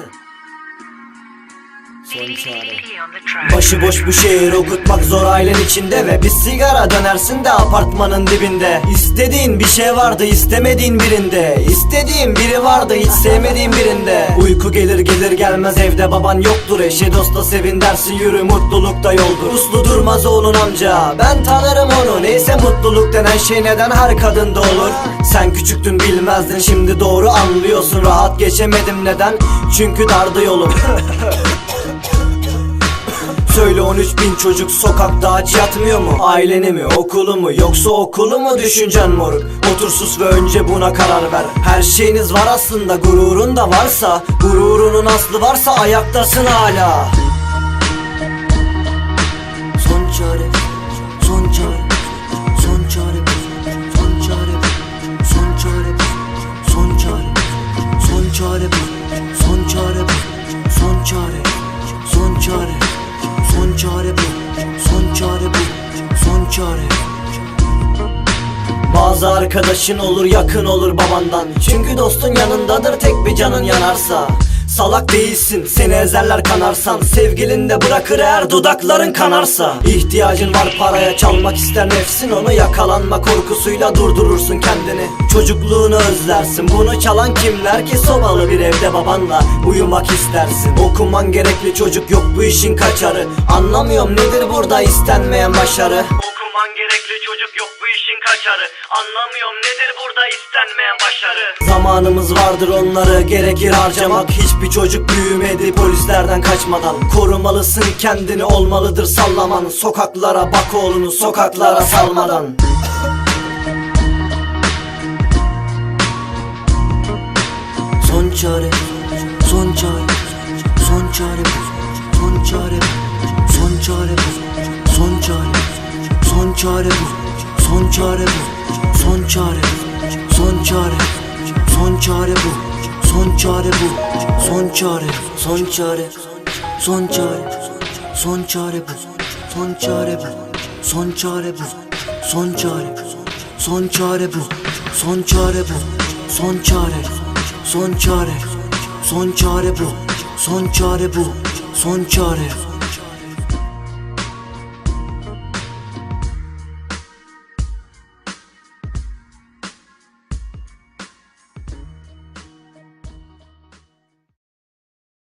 Huh. Son çare. Başıboş bu şehir okutmak zor ailen içinde Ve bir sigara dönersin de apartmanın dibinde. İstediğin bir şey vardı istemediğin birinde. İstediğin biri vardı hiç sevmediğin birinde. Uyku gelir gelir gelmez evde baban yoktur. Eşi dosta sevin dersin yürü mutlulukta yoldur. Uslu durmaz oğlun amca ben tanırım onu. Neyse mutluluk denen şey neden her kadında olur? Sen küçüktün bilmezdin şimdi doğru anlıyorsun. Rahat geçemedim neden? Çünkü dardı yolum Söyle 13 bin çocuk sokakta aç yatmıyor mu? Aileni mi, okulu mu, yoksa okulu mu düşüncen moruk? Otur sus ve önce buna karar ver Her şeyiniz var aslında, gururun da varsa Gururunun aslı varsa ayaktasın hala Son çare, son çare, son çare Son çare, son çare, son çare Son çare son bazı arkadaşın olur yakın olur babandan. Çünkü dostun yanındadır tek bir canın yanarsa. Salak değilsin seni ezerler kanarsan. Sevgilin de bırakır eğer dudakların kanarsa. İhtiyacın var paraya çalmak ister nefsin Onu. Yakalanma korkusuyla durdurursun kendini. Çocukluğunu özlersin bunu çalan kimler ki? Sobalı bir evde babanla uyumak istersin. Okuman gerekli çocuk yok bu işin kaçarı. Anlamıyorum nedir burada istenmeyen başarı Okuman gerekli çocuk yok bu işin kaçarı. Anlamıyorum nedir burada istenmeyen başarı? Zamanımız vardır onları gerekir harcamak. Hiçbir çocuk büyümedi polislerden kaçmadan. Korumalısın kendini olmalıdır sallaman. Sokaklara bak oğlunu sokaklara salmadan. Son çare, son çare, son çare son çare son çare bu, son çare, son çare bu, son çare bu, son çare, son çare, son çare bu, son çare bu, son çare, son çare, son çare, son çare bu, son çare bu, son çare bu, son çare, son çare bu, son çare bu, son çare, son çare, son çare bu, son çare bu, son çare.